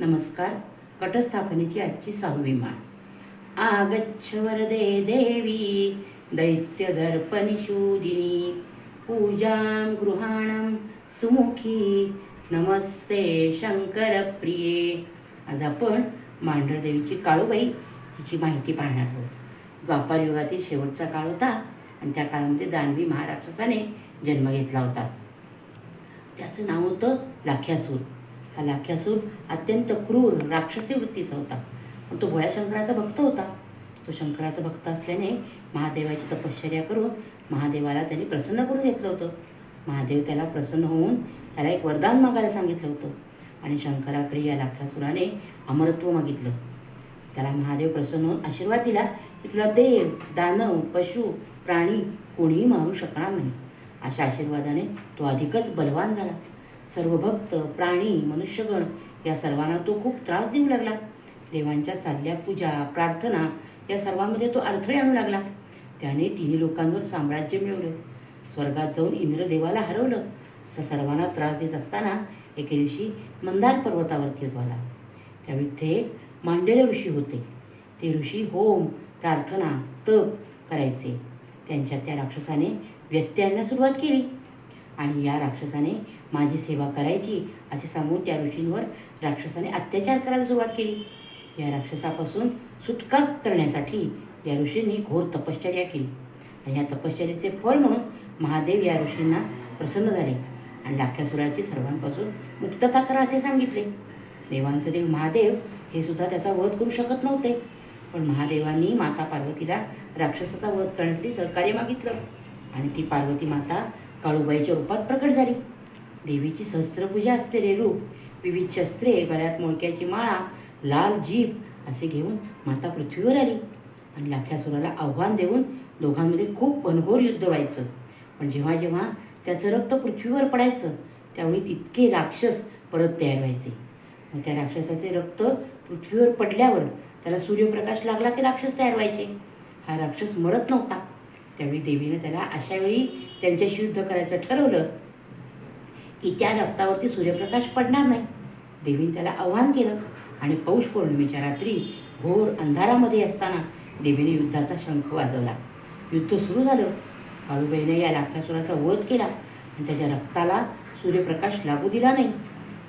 नमस्कार. कटस्थापनेची आजची सहावी माळ. आगच्छ वरदे देवी दैत्यदर्पनिषूदिनी पूजां गृहाणं सुमुखी नमस्ते शंकरप्रिये. आज आपण मांढरदेवीची काळूबाई हिची माहिती पाहणार आहोत. द्वापार युगातील शेवटचा काळ होता आणि त्या काळामध्ये दानवी महाराक्षसाने जन्म घेतला होता. त्याचं नाव होतं लाख्यासूर. हा लाख्यासूर अत्यंत क्रूर राक्षसी वृत्तीचा होता. पण तो भोळ्या शंकराचा भक्त होता. तो शंकराचा भक्त असल्याने महादेवाची तपश्चर्या करून महादेवाला त्यांनी प्रसन्न करून घेतलं होतं. महादेव त्याला प्रसन्न होऊन त्याला एक वरदान मागायला सांगितलं होतं आणि शंकराकडे या लाख्यासुराने अमरत्व मागितलं. त्याला महादेव प्रसन्न होऊन आशीर्वाद दिला की तुला देव दानव पशु प्राणी कोणीही मारू शकणार नाही. अशा आशीर्वादाने तो अधिकच बलवान झाला. सर्व भक्त प्राणी मनुष्यगण या सर्वांना तो खूप त्रास देऊ लागला. देवांच्या चालल्या पूजा प्रार्थना या सर्वांमध्ये तो अडथळे आणू लागला. त्याने तिन्ही लोकांवर साम्राज्य मिळवलं. स्वर्गात जाऊन इंद्रदेवाला हरवलं. असा सर्वांना त्रास देत असताना एके दिवशी मंदार पर्वतावरती तो आला त्यावेळी ते मांडेले मांडलेले ऋषी होते. ते ऋषी होम प्रार्थना तप करायचे. त्यांच्या त्या राक्षसाने व्यत्यय आणण्यास सुरुवात केली. आणि या राक्षसाने माझी सेवा करायची असे सांगून त्या ऋषींवर राक्षसाने अत्याचार करायला सुरुवात केली. या राक्षसापासून सुटका करण्यासाठी या ऋषींनी घोर तपश्चर्या केली. आणि या तपश्चर्याचे फळ म्हणून महादेव या ऋषींना प्रसन्न झाले आणि लाख्यासुराची सर्वांपासून मुक्तता करा असे सांगितले. देवांचे देव महादेव हे सुद्धा त्याचा वध करू शकत नव्हते. पण महादेवांनी माता पार्वतीला राक्षसाचा वध करण्यासाठी सहकार्य मागितलं. आणि ती पार्वती माता काळूबाईच्या रूपात प्रकट झाली. देवीची सहस्त्रपूजा असलेले रूप विविध शस्त्रे गळ्यात मोळक्याची माळा लाल जीभ असे घेऊन माता पृथ्वीवर आली. आणि लाख्यासुराला आव्हान देऊन दोघांमध्ये खूप घनघोर युद्ध व्हायचं. पण जेव्हा जेव्हा त्याचं रक्त पृथ्वीवर पडायचं त्यावेळी तितके राक्षस परत तयार व्हायचे. मग त्या राक्षसाचे रक्त पृथ्वीवर पडल्यावर त्याला सूर्यप्रकाश लागला की राक्षस तयार व्हायचे. हा राक्षस मरत नव्हता. त्यावेळी देवीनं त्याला अशा वेळी त्यांच्याशी युद्ध करायचं ठरवलं की त्या रक्तावरती सूर्यप्रकाश पडणार नाही. देवीने त्याला आव्हान केलं आणि पौष पौर्णिमेच्या रात्री घोर अंधारामध्ये असताना देवीने युद्धाचा शंख वाजवला. युद्ध सुरू झालं. काळूबाईने या लाखासुराचा वध केला आणि त्याच्या रक्ताला सूर्यप्रकाश लागू दिला नाही.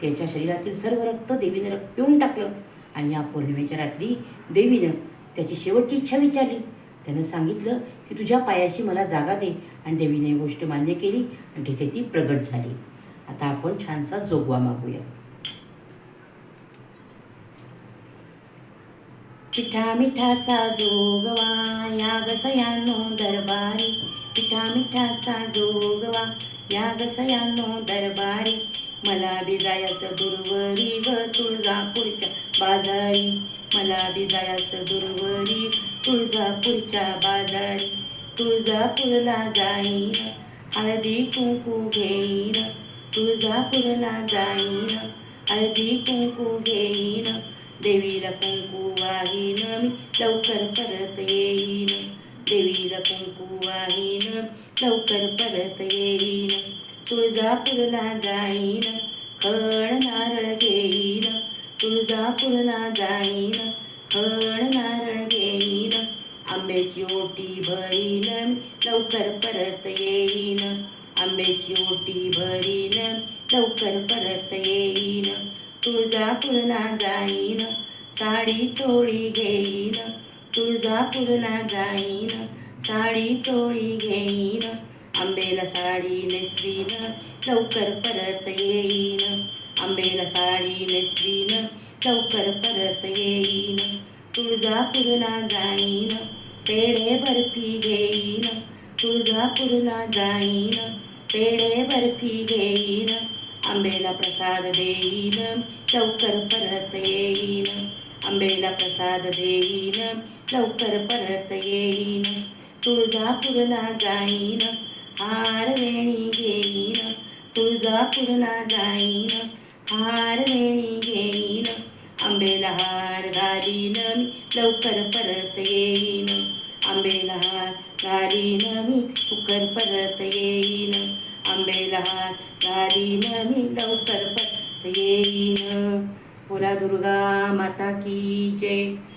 त्याच्या शरीरातील सर्व रक्त देवीने रक्त पिऊन टाकलं आणि या पौर्णिमेच्या रात्री देवीनं त्याची शेवटची इच्छा विचारली. त्यानं सांगितलं की तुझ्या पायाशी मला जागा दे. आणि देवीने गोष्ट मान्य केली आणि तिथे ती प्रगट झाली. आता आपण छानसा जोगवा मागूया. पिठा मिठाचा जोगवा या गसयानो दरबारी. पिठा मिठाचा जोगवा या गसयानो दरबारी. मला बिजायाचं दुर्वरी ग तुळजापूरच्या बाजारी. मला बिजायाचं दुर्वरी तुळजापूरच्या बाजारी तुळजापूरला जाईन. हळदी कुंकू घेईन. तुळजापूरला जाईन. हळदी कुंकू घेईन. देवीला कुंकू वाहीन. मी लवकर परत येईन. देवीला कुंकू वाहीन. लवकर परत येईन. तुळजापूरला जाईन. खण नारळ घेईन. तुळजापूरला जाईन. खण नारळ आंब्याची ओटी भरीन लवकर परत येईन. आंब्याची ओटी भरीन लवकर परत येईन. तुळजापूरला जाईन साडी चोळी घेईन. तुळजापूरला जाईन साडी चोळी घेईन. आंबेला साडी नेसवीन लवकर परत येईन. आंबेला साडी नेसवीन लवकर परत येईन. तुळजापूरला जाईन. पेढे बर्फी घेईन तुळजापूरला जाईन. पेढे बर्फी घेईन आंबेला प्रसाद देईन लवकर परत येईन. आंबेला प्रसाद देईन लवकर परत येईन. तुळजापूरला जाईन हार वेणी घेईन. तुळजापूरला जाईन हार वेणी आंबेला हार घालीन मी लवकर परत येईन. आंबेला हार घालीन मी लवकर परत येईन. आंबेला हार घालीन मी लवकर परत येईन. बोला दुर्गा माता की जय.